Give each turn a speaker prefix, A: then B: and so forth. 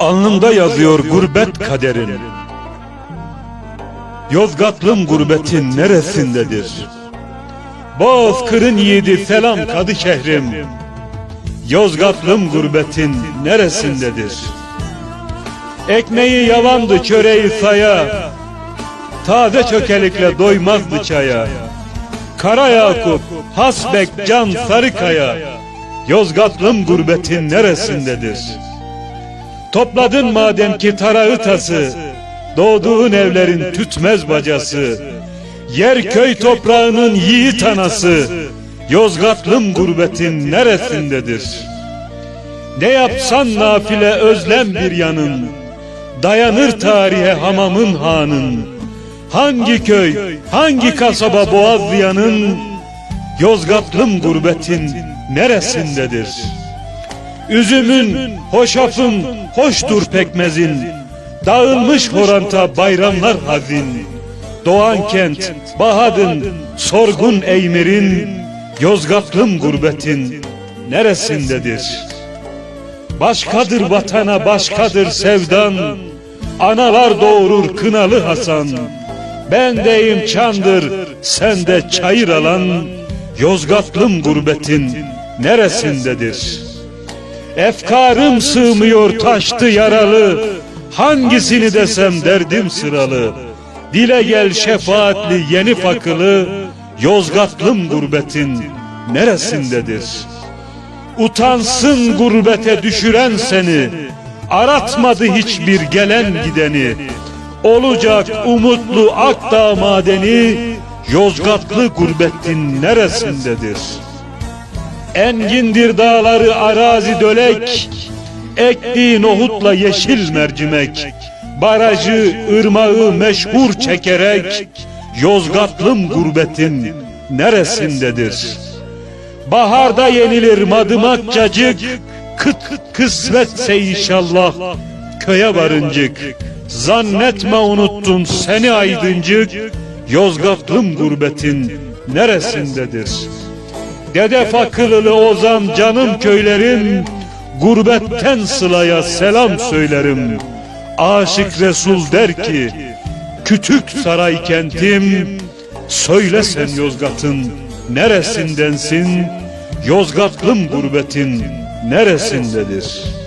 A: Alnımda yazıyor gurbet kaderin. Yozgatlım gurbetin neresindedir? Bozkır'ın yiğidi selam kadı şehrim. Yozgatlım gurbetin neresindedir? Ekmeği yalandı çöreği saya. Taze çökelikle doymazdı çaya. Kara Yakup, Hasbek, Can Sarıkaya. Yozgatlım gurbetin neresindedir? Topladın madem ki tarağı tası Doğduğun evlerin tütmez bacası. Yer köy toprağının yiğit anası. Yozgatlım gurbetin neresindedir? Ne yapsan nafile özlem bir yanın. Dayanır tarihe hamamın hanın. Hangi köy, hangi kasaba Boğazlıyanın Yozgatlım gurbetin neresindedir? Üzümün, hoşafın, hoştur pekmezin. Dağılmış horanta bayramlar hazin Doğan kent, Bahadın, sorgun Eymir'in Yozgatlım gurbetin neresindedir? Başkadır vatana başkadır sevdan. Analar doğurur kınalı Hasan. Ben deyim çandır sende çayır alan. Yozgatlım gurbetin neresindedir? Efkarım sığmıyor taştı yaralı. Hangisini desem derdim sıralı. Dile gel şefaatli yeni fakılı Yozgatlım gurbetin neresindedir? Utansın gurbete düşüren seni. Aratmadı hiçbir gelen gideni. Olacak umutlu Akdağ madeni Yozgatlı gurbetin neresindedir? Engindir dağları arazi dölek. Ektiği nohutla yeşil mercimek. Barajı, ırmağı meşhur çekerek. Yozgatlım gurbetin neresindedir? Baharda yenilir madımak cacık. Kıt kısmetse inşallah. Köye varıncık. Zannetme unuttun seni aydıncık. Yozgatlım gurbetin neresindedir? Dede Fakılılı Ozan canım köylerim Gurbetten sılaya selam söylerim. Aşık Resul der ki Kütük saray kentim Söyle sen Yozgat'ın neresindensin? Yozgatlım gurbetin neresindedir?